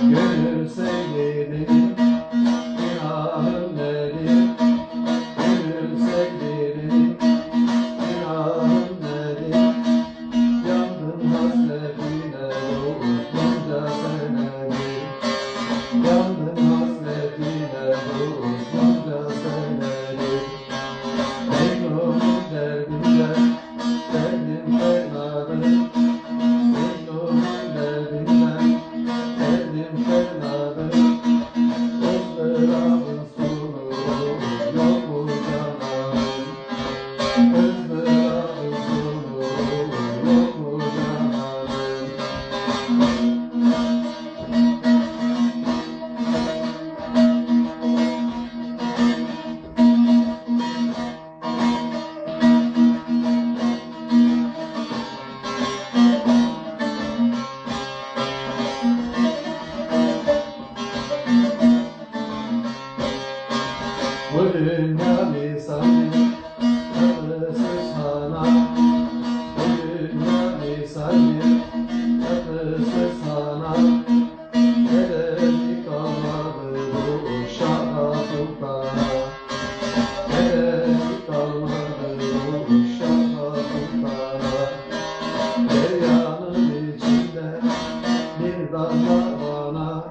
Gönül fenadır. Izdırabın sonu yok canım? Dünya misali yapısız hana Bu dünya misali yapısız hana Nereli kalmadı bu uşağa sultana Nereli kalmadı bu uşağa sultana Deryanın bir damla bana